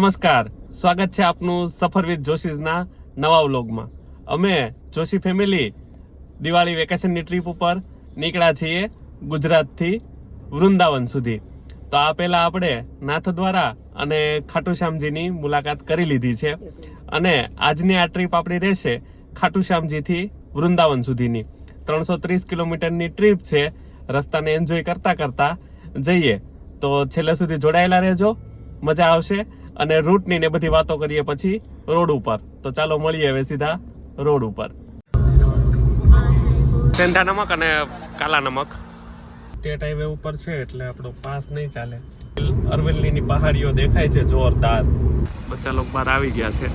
નમસ્કાર. સ્વાગત છે આપનું સફર વિથ જોશીઝના નવા વ્લોગમાં. અમે જોશી ફેમિલી દિવાળી વેકેશનની ટ્રીપ ઉપર નીકળ્યા છીએ ગુજરાતથી વૃંદાવન સુધી. તો આ પહેલાં આપણે નાથદ્વારા અને ખાટુ શ્યામજીની મુલાકાત કરી લીધી છે. અને આજની આ ટ્રીપ આપણી રહેશે ખાટુ શ્યામજીથી વૃંદાવન સુધીની. ત્રણસો ત્રીસ કિલોમીટરની ટ્રીપ છે. રસ્તાને એન્જોય કરતા કરતાં જઈએ. તો છેલ્લે સુધી જોડાયેલા રહેજો. મજા આવશે. અને રૂટની ને બધી વાતો કરીએ પછી રોડ ઉપર. તો ચાલો મળીએ હવે સીધા રોડ ઉપર. સેંધા નમક અને કાલા નમક. સ્ટેટ હાઈવે ઉપર છે એટલે આપણો પાસ નહીં ચાલે. અરવલ્લીની પહાડીઓ દેખાય છે જોરદાર. બચ્ચા લોકો બહાર આવી ગયા છે.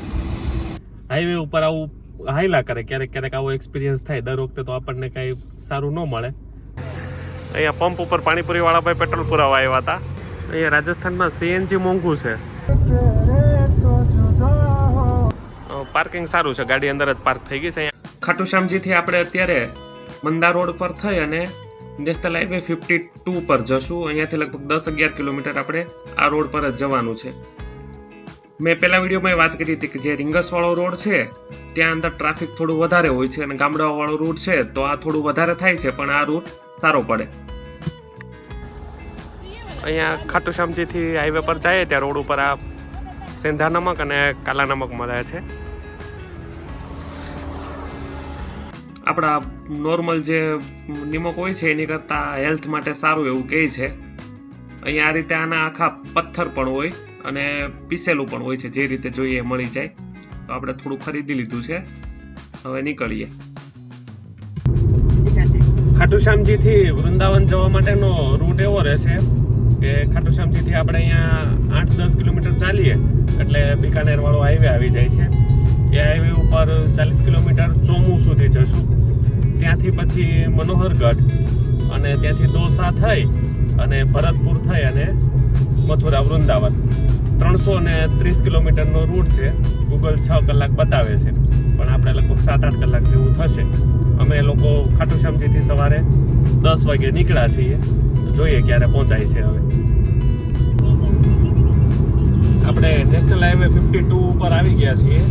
હાઈવે ઉપર આવું હાઈલા કરે ક્યારેક ક્યારેક આવો એક્સપિરિયન્સ થાય. દર વખતે તો આપણને કઈ સારું ન મળે. અહીંયા પંપ ઉપર પાણીપુરી વાળા ભાઈ પેટ્રોલ પુરાવા આવ્યા હતા. અહીંયા રાજસ્થાનમાં સીએનજી મોંઘું છે. પાર્કિંગ સારું છે. ગાડી અંદર જ પાર્ક થઈ ગઈ છે અહીંયા. ખાટુ શ્યામજીથી આપણે અત્યારે મંદા રોડ પર થઈ અને નેશનલ હાઈવે ફિફ્ટી ટુ પર જશું. અહીંયાથી લગભગ દસ અગિયાર કિલોમીટર આપણે આ રોડ પર જ જવાનું છે. મેં પહેલા વિડીયોમાં વાત કરી હતી કે જે રીંગસવાળો રોડ છે, ત્યાં અંદર ટ્રાફિક થોડું વધારે હોય છે અને ગામડાવાળો રૂટ છે, તો આ થોડું વધારે થાય છે, પણ આ રૂટ સારો પડે. અહીંયા ખાટુ શ્યામજીથી હાઈવે પર જઈએ ત્યાં રોડ ઉપર આ સેંધા નમક અને કાલા નમક મળે છે. આપણા નોર્મલ જે નિમક હોય છે, એની કરતાં હેલ્થ માટે સારું એવું કહે છે. અહીંયા આ રીતે આના આખા પથ્થર પણ હોય અને પીસેલું પણ હોય છે, જે રીતે જોઈએ મળી જાય. તો આપણે થોડું ખરીદી લીધું છે. હવે નીકળીએ. ખાટુ શ્યામજીથી વૃંદાવન જવા માટેનો રૂટ એવો રહેશે. કે ખાટુ શ્યામજીથી આપણે અહીંયા આઠ દસ કિલોમીટર ચાલીએ, એટલે બિકાનેર વાળો હાઈવે આવી જાય છે. એ હાઈવે ઉપર ચાલીસ કિલોમીટર ચોમુ સુધી જશું. ત્યાંથી પછી મનોહરગઢ અને ત્યાંથી દોસા થઈ અને ભરતપુર થઈ અને મથુરા વૃંદાવન. ત્રણસો ને ત્રીસ કિલોમીટરનો રૂટ છે. ગૂગલ છ કલાક બતાવે છે. પણ આપણે લગભગ સાત આઠ કલાક જેવું થશે. અમે લોકો ખાટુ શ્યામજીથી સવારે દસ વાગે નીકળ્યા છીએ. જોઈએ ક્યારે પહોંચાય છે હવે. આપણે નેશનલ હાઈવે ફિફ્ટી ટુ ઉપર આવી ગયા છીએ.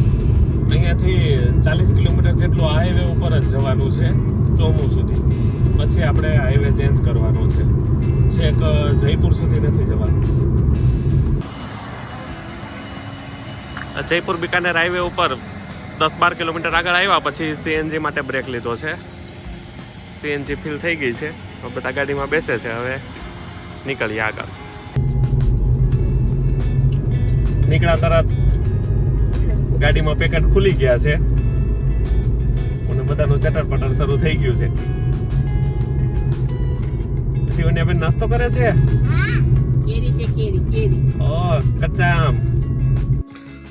અહીંયાથી ચાલીસ કિલોમીટર જેટલું હાઈવે ઉપર જ જવાનું છે, ચોમુ સુધી. પછી આપણે હાઈવે ચેન્જ કરવાનો છે. છેક જયપુર સુધી નથી જવાનું. જયપુર બિકાનેર હાઈવે ઉપર દસ બાર કિલોમીટર આગળ આવ્યા, પછી સીએનજી માટે બ્રેક લીધો છે. સીએનજી ફિલ થઈ ગઈ છે. બધા ગાડીમાં બેસે છે. હવે નીકળીએ આગળ. નીકળ્યા તરત ગાડીમાં પેકેટ ખુલી ગયા છે. અને બધાનું ચટર પટર શરૂ થઈ ગયું છે. ઓને બેન નાસ્તો કરે છે? કેરી છે કેરી કેરી. ઓ કચ્ચા આમ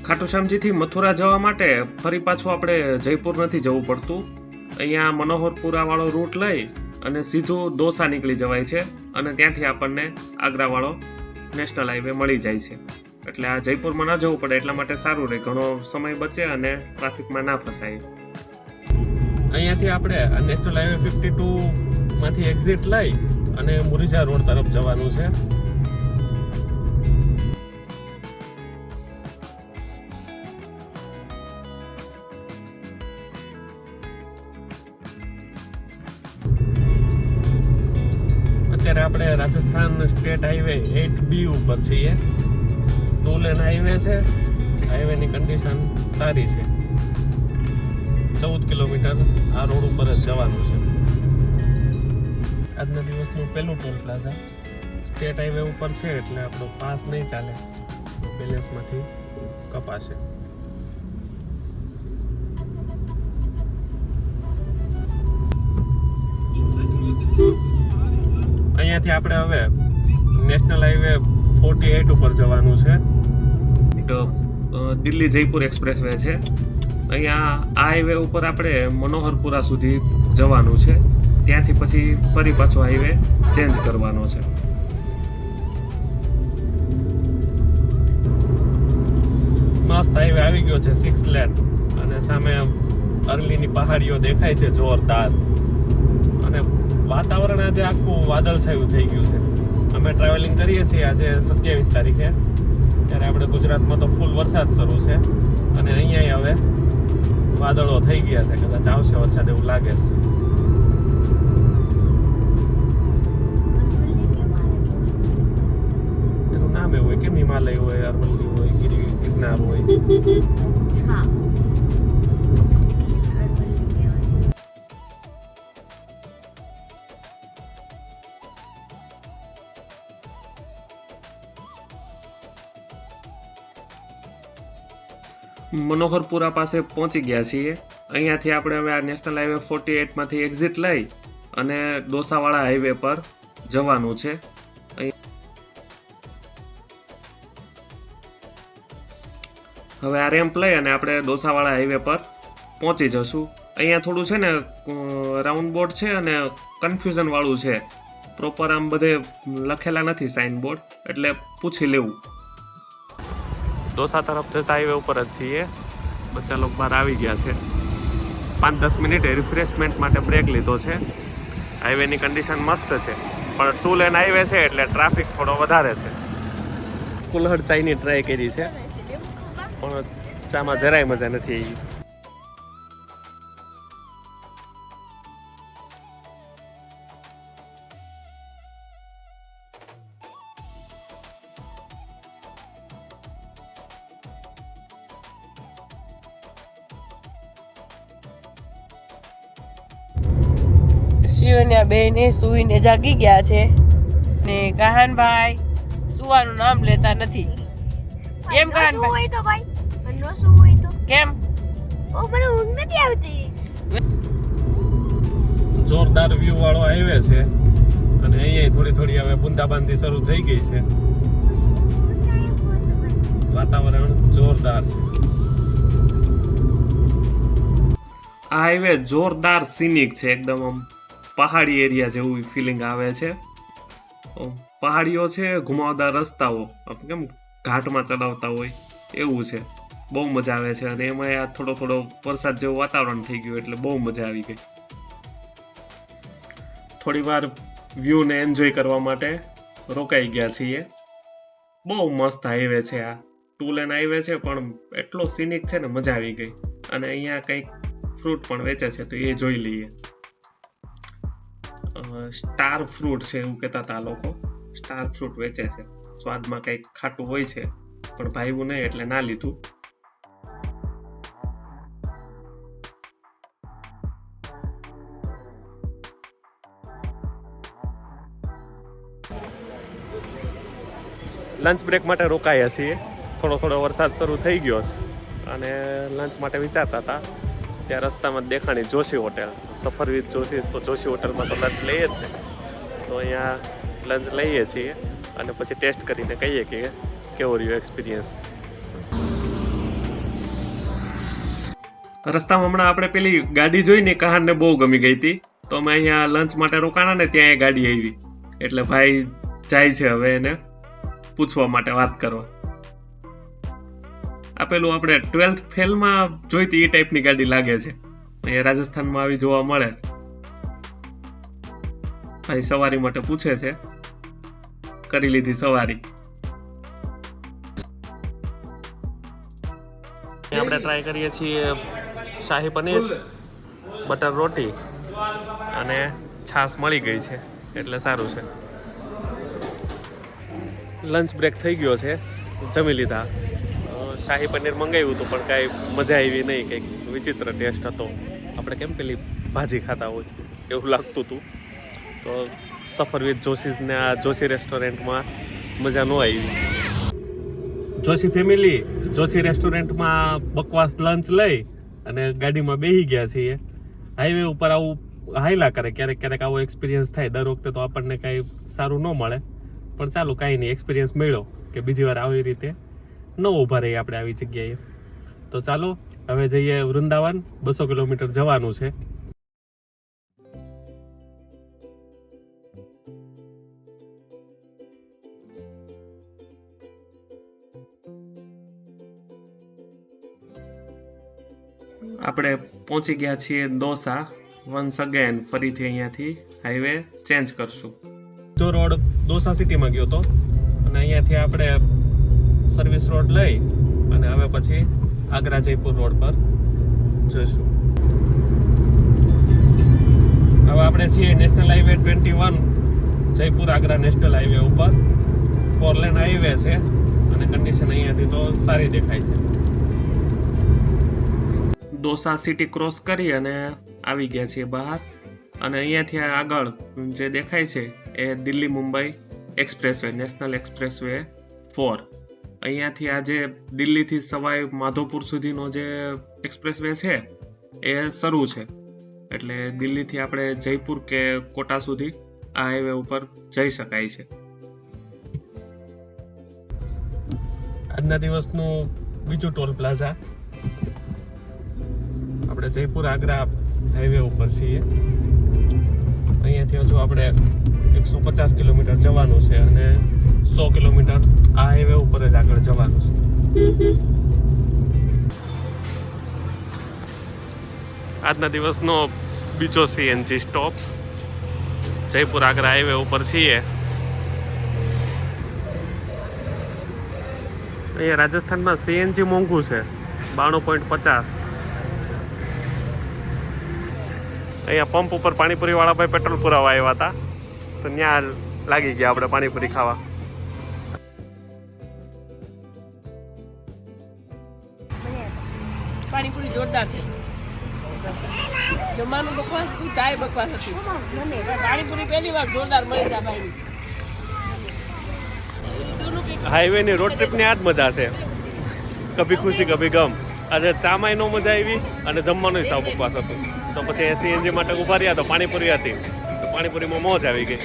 ખાટુ મથુરા જવા માટે ફરી પાછું આપણે જયપુર નથી જવું પડતું. અહીંયા મનોહરપુરા વાળો રૂટ લઈ અને સીધું દોસા નીકળી જવાય છે અને ત્યાંથી આપણને આગ્રા વાળો નેશનલ હાઈવે મળી જાય છે. એટલે આ જયપુરમાં ના જવું પડે, એટલા માટે સારું રહે. ઘણો સમય બચે અને ટ્રાફિકમાં ના ફસાય. અહીંયાથી આપણે નેશનલ હાઈવે ફિફ્ટી ટુ માંથી એક્ઝિટ લઈ અને મુરીજા રોડ તરફ જવાનું છે. અત્યારે આપણે Rajasthan state highway eight B ઉપર છીએ. ટુ લેન હાઈવે છે. હાઈવેની કન્ડિશન સારી છે. ચૌદ કિલોમીટર આ રોડ ઉપર જ જવાનું છે. આજના દિવસનું પહેલું ટોલ પ્લાઝા સ્ટેટ હાઈવે ઉપર છે એટલે આપણો પાસ નહીં ચાલે. બેલેન્સમાંથી કપાશે. અહીંયાથી આપણે હવે નેશનલ હાઈવે ફોર્ટી એટ ઉપર જવાનું છે. દિલ્હી જયપુર એક્સપ્રેસ વે છે. અહીંયા આ હાઈવે ઉપર આપણે મનોહરપુરા સુધી જવાનું છે. ત્યાંથી પછી ફરી પાછો હાઈવે ચેન્જ કરવાનો છે. મસ્ત હાઈવે આવી ગયો છે સિક્સ લેન અને સામે અરલીની પહાડીઓ દેખાય છે જોરદાર. અને વાતાવરણ આજે આખું વાદળછાયું થઈ ગયું છે. અમે ટ્રાવેલિંગ કરીએ છીએ આજે સત્યાવીસ તારીખે. ત્યારે આપણે ગુજરાતમાં તો ફૂલ વરસાદ શરૂ છે. અને અહીંયા હવે વાદળો થઈ ગયા છે. કદાચ આવશે વરસાદ એવું લાગે છે. એનું નામ એવું હોય કેમ હિમાલય હોય, અરવલ્લી હોય ગિરી ગિરનાર હોય. મનોહરપુરા પાસે પહોંચી ગયા છીએ. અહીંયાથી આપણે હવે આ નેશનલ હાઈવે ફોર્ટી એટમાંથી એક્ઝિટ લઈ અને ડોસાવાળા હાઈવે પર જવાનું છે. હવે આ રેમ્પ લઈ અને આપણે ડોસાવાળા હાઈવે પર પહોંચી જશું. અહીંયા થોડું છે ને રાઉન્ડ બોર્ડ છે અને કન્ફ્યુઝન વાળું છે. પ્રોપર આમ બધે લખેલા નથી સાઇન બોર્ડ એટલે પૂછી લેવું. ડોસા તરફ જતા હાઈવે ઉપર જ છીએ. બચ્ચા લોકો બહાર આવી ગયા છે. પાંચ દસ મિનિટે રિફ્રેશમેન્ટ માટે બ્રેક લીધો છે. હાઈવેની કન્ડિશન મસ્ત છે. પણ ટુ લેન હાઈવે છે એટલે ટ્રાફિક થોડો વધારે છે. કુલહડ ચાઈની ટ્રાય કરી છે. પણ ચામાં જરાય મજા નથી આવી. બેન એ સુઈને જાગી ગયા છે ને કહાનભાઈ સુવાનું નામ લેતા નથી. કેમ શું કહાનભાઈ તો ભાઈ? મને શું તો? કેમ? ઓ મને ઊંઘ નથી આવતી. જોરદાર વ્યૂ વાળો હાઈવે છે અને અહીંયા થોડી થોડી હવે બુંદાબાંદી શરૂ થઈ ગઈ છે. વાતાવરણ જોરદાર છે. આ હાઈવે જોરદાર સિનિક છે એકદમ આમ. પહાડી એરિયા જેવું ફિલિંગ આવે છે. પહાડીઓ છે, ઘુમાવદાર રસ્તાઓ. કેમ ઘાટમાં ચલાવતા હોય, એવું છે. બહુ મજા આવે છે અને એમાં આ થોડો થોડો વરસાદ જેવું વાતાવરણ થઈ ગયું એટલે બહુ મજા આવી ગઈ. થોડી વાર વ્યૂને એન્જોય કરવા માટે રોકાઈ ગયા છીએ. બહુ મસ્ત હાઈવે છે આ. ટુ લેન હાઈવે છે, પણ એટલો સિનિક છે ને મજા આવી ગઈ. અને અહીંયા કંઈક ફ્રૂટ પણ વેચે છે, તો એ જોઈ લઈએ. સ્ટાર ફ્રૂટ છે એવું કહેતા હતા લોકો. સ્ટાર ફ્રૂટ વેચે છે. સ્વાદમાં કંઈક ખાટું હોય છે, પણ ભાઈવું નહીં એટલે ના લીધું. લંચ બ્રેક માટે રોકાયા છીએ. થોડો થોડો વરસાદ શરૂ થઈ ગયો છે. અને લંચ માટે વિચારતા હતા. ત્યાં રસ્તામાં દેખાણી જોશી હોટેલ સફર વિથ જોશી તો જોશી હોટલમાં તો લંચ લઈએ જ ને. તો અહીંયા લંચ લઈએ છીએ અને પછી ટેસ્ટ કરીને કહીએ કે કેવો રહ્યો એક્સપિરિયન્સ રસ્તામાં હમણાં આપણે પેલી ગાડી જોઈને કહાનને બહુ ગમી ગઈ હતી. તો અમે અહીંયા લંચ માટે રોકાણા ને ત્યાં એ ગાડી આવી. એટલે ભાઈ જાય છે હવે એને પૂછવા માટે વાત કરવા. આ પેલું આપણે ટ્વેલ્થ ફેલમાં જોઈતી એ ટાઈપની ગાડી લાગે છે. અહીંયા રાજસ્થાનમાં આવી જોવા મળે. ભાઈ સવારી માટે પૂછે છે. કરી લીધી સવારી. આપણે ટ્રાય કરીએ છીએ શાહી પનીર, બટર રોટી અને છાશ મળી ગઈ છે, એટલે સારું છે. લંચ બ્રેક થઈ ગયો છે, જમી લીધા. શાહી પનીર મંગાવ્યું હતું, પણ કાંઈ મજા આવી નહીં, કંઈક વિચિત્ર ટેસ્ટ હતો. આપણે કેમ પેલી ભાજી ખાતા હોય? એવું લાગતું હતું તો સફર વિથ જોશીસને આ જોશી રેસ્ટોરન્ટમાં મજા ન આવી. જોશી ફેમિલી, જોશી રેસ્ટોરન્ટમાં બકવાસ લંચ લઈ અને ગાડીમાં બેસી ગયા છીએ. હાઈવે ઉપર આવું હાઈલા કરે, ક્યારેક ક્યારેક આવો એક્સપિરિયન્સ થાય. દર વખતે તો આપણને કાંઈ સારું ન મળે. પણ ચાલો કાંઈ નહીં એક્સપિરિયન્સ મળ્યો કે બીજી વાર આવી રીતે ન ઊભા રહીએ આપણે આવી જગ્યાએ. તો ચાલો હવે જઈએ વૃંદાવન. બસો કિલોમીટર જવાનું છે. આપણે પહોંચી ગયા છીએ દોસા. વન્સ અગેન ફરીથી અહીંયાથી હાઈવે ચેન્જ કરશું. જો રોડ દોસા સિટીમાં ગયો તો. અને અહીંયાથી આપણે સર્વિસ રોડ લઈ અને હવે પછી આગ્રા જયપુર રોડ પર જઈશું. હવે આપણે છીએ national highway twenty one Jaipur Agra national highway ઉપર. ફોર લેન હાઈવે છે અને કન્ડિશન અહીંયાથી તો સારી દેખાય છે. દોસા સિટી ક્રોસ કરી અને આવી ગયા છીએ બહાર. અને અહીંયાથી આગળ જે દેખાય છે એ Delhi Mumbai expressway national expressway four અહીંયાથી આ જે દિલ્હીથી સવાઈ માધોપુર સુધીનો જે એક્સપ્રેસવે છે, એ શરૂ છે. એટલે દિલ્હીથી આપણે જયપુર કે કોટા સુધી આ હાઈવે ઉપર જઈ શકાય છે. આજના દિવસનું બીજું ટોલ પ્લાઝા. આપણે જયપુર આગ્રા હાઈવે ઉપર છીએ. અહીંયાથી હજુ આપણે એકસો પચાસ કિલોમીટર જવાનું છે અને સો કિલોમીટર આ હાઈવે ઉપર જ આગળ જવાનું છે. આજના દિવસનો બીજો CNG stop Jaipur Agra highway ઉપર છીએ. અહીંયા રાજસ્થાનમાં સીએનજી મોંઘું છે, બાણું પોઈન્ટ પચાસ. અહીંયા પંપ ઉપર પાણીપુરી વાળા ભાઈ પેટ્રોલ પુરાવા આવ્યા હતા. તો ત્યાં લાગી ગયા આપણે પાણીપુરી ખાવા. જોરદાર છે. જમવાનું બકવાસ, તું ચાય બકવાસ હતી. પાણીપુરી પહેલી વાર જોરદાર મળી છે ભાઈ હાઈવે ની રોડ ટ્રીપની આ જ મજા છે. કભી ખુશી, કભી ગમ. આજે ચામાંય નો મજા આવી અને જમવાનું સાવ બકવાસ હતું. તો પછી સીએનજી માટે ઊભા રહ્યા તો પાણીપુરી હતી. તો પાણીપુરીમાં મોજ આવી ગઈ.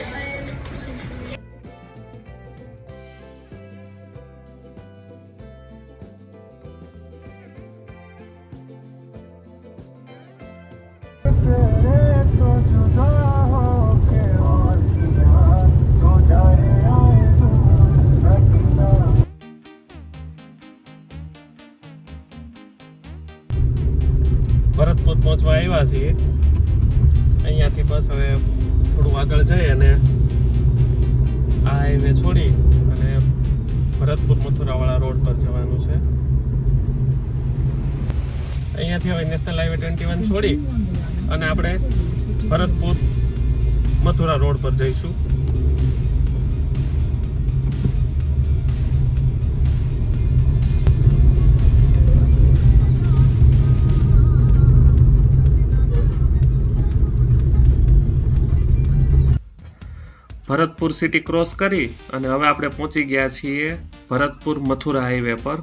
છીએ. અહીંયાથી બસ હવે થોડું આગળ જઈ અને આ હાઈવે છોડી અને ભરતપુર મથુરાવાળા રોડ પર જવાનું છે. અહીંયાથી હવે નેશનલ હાઈવે ટ્વેન્ટી વન છોડી અને આપણે ભરતપુર મથુરા રોડ પર જઈશું. ભરતપુર સિટી ક્રોસ કરી અને હવે આપણે પહોંચી ગયા છીએ ભરતપુર મથુરા હાઈવે પર.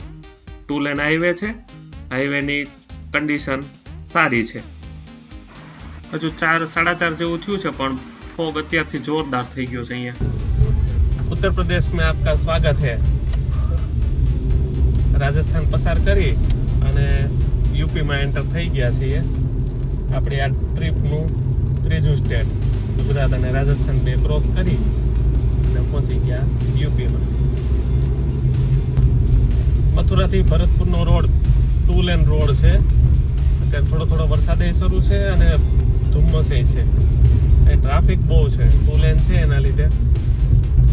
ટુ લેન હાઈવે છે. હાઈવેની કન્ડિશન સારી છે. હજુ ચાર, સાડા ચાર જેવું થયું છે, પણ ફોગ અત્યારથી જોરદાર થઈ ગયો છે અહીંયા. ઉત્તર પ્રદેશ મેં આપકા સ્વાગત હે. રાજસ્થાન પસાર કરી અને યુપીમાં એન્ટર થઈ ગયા છીએ. આપણી આ ટ્રીપનું ત્રીજું સ્ટેટ ગુજરાત અને રાજસ્થાન બે ક્રોસ કરી અને પહોંચી ગયા યુપીમાં મથુરાથી ભરતપુરનો રોડ ટુ લેન રોડ છે. અત્યારે થોડો થોડો વરસાદ શરૂ છે અને ધુમ્મસ છે. એ ટ્રાફિક બહુ છે. ટુ લેન છે એના લીધે.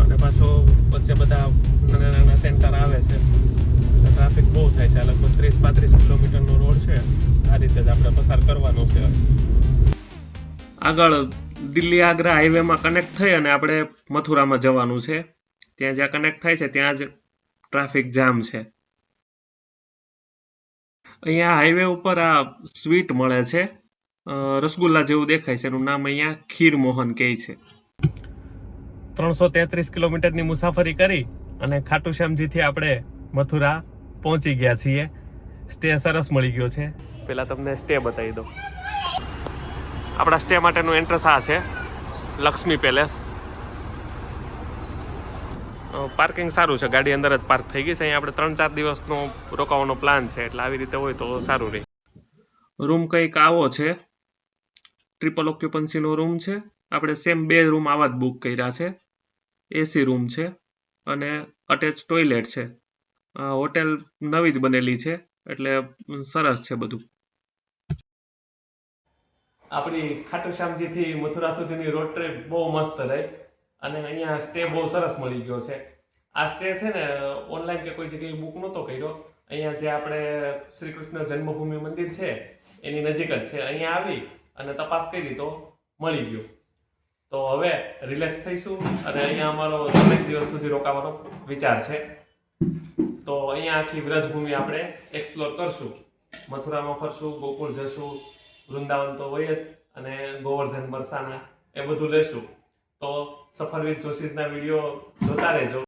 અને પાછો વચ્ચે બધા નાના નાના સેન્ટર આવે છે. એટલે ટ્રાફિક બહુ થાય છે. લગભગ ત્રીસ પાંત્રીસ કિલોમીટરનો રોડ છે. આ રીતે જ આપણે પસાર કરવાનો છે. આગળ દિલ્હી આગ્રા હાઈવેમાં કનેક્ટ થઈ અને આપણે મથુરામાં જવાનું છે. ત્યાં જ્યાં કનેક્ટ થાય છે, ત્યાં જ ટ્રાફિક જામ છે. અહીંયા હાઈવે ઉપર આ સ્વીટ મળે છે. રસગુલ્લા જેવું દેખાય છે, એનું નામ અહીંયા ખીર મોહન કહે છે. ત્રણસો તેત્રીસ કિલોમીટરની મુસાફરી કરી અને ખાટુ શ્યામજીથી આપણે મથુરા પહોંચી ગયા છીએ. સ્ટે સરસ મળી ગયો છે. પહેલાં તમને સ્ટે બતાવી દઉં. આપણા સ્ટે માટેનું એન્ટ્રન્સ આ છે, લક્ષ્મી પેલેસ. પાર્કિંગ સારું છે, ગાડી અંદર જ પાર્ક થઈ ગઈ છે. અહીંયા આપણે ત્રણ ચાર દિવસનો રોકાવાનો પ્લાન છે, એટલે આવી રીતે હોય તો સારું રહે. રૂમ કંઈક આવો છે ટ્રિપલ ઓક્યુપન્સીનો રૂમ છે. આપણે સેમ બે રૂમ આવા જ બુક કર્યા છે. એસી રૂમ છે અને અટેચ ટોયલેટ છે. હોટેલ નવી જ બનેલી છે, એટલે સરસ છે બધું. આપણી ખાટુ શ્યામજીથી મથુરા સુધીની રોડ ટ્રીપ બહુ મસ્ત રહી. અને અહીંયા સ્ટે બહુ સરસ મળી ગયો છે. આ સ્ટે છે ને ઓનલાઈન કે કોઈ જગ્યાએ બુક નહોતો કર્યો. અહીંયા જે આપણે શ્રી કૃષ્ણ જન્મભૂમિ મંદિર છે, એની નજીક જ છે. અહીંયા આવી અને તપાસ કરી તો મળી ગયું. તો હવે રિલેક્સ થઈશું અને અહીંયા અમારો દરેક દિવસ સુધી રોકાવાનો વિચાર છે. તો અહીંયા આખી વ્રજભૂમિ આપણે એક્સપ્લોર કરશું. મથુરામાં ફરશું, ગોકુળ જશું વૃંદાવન તો હોય જ અને ગોવર્ધન બરસાના એ બધું લેશું. તો સફરવીર જોશીના વીડિયો જોતા રહેજો.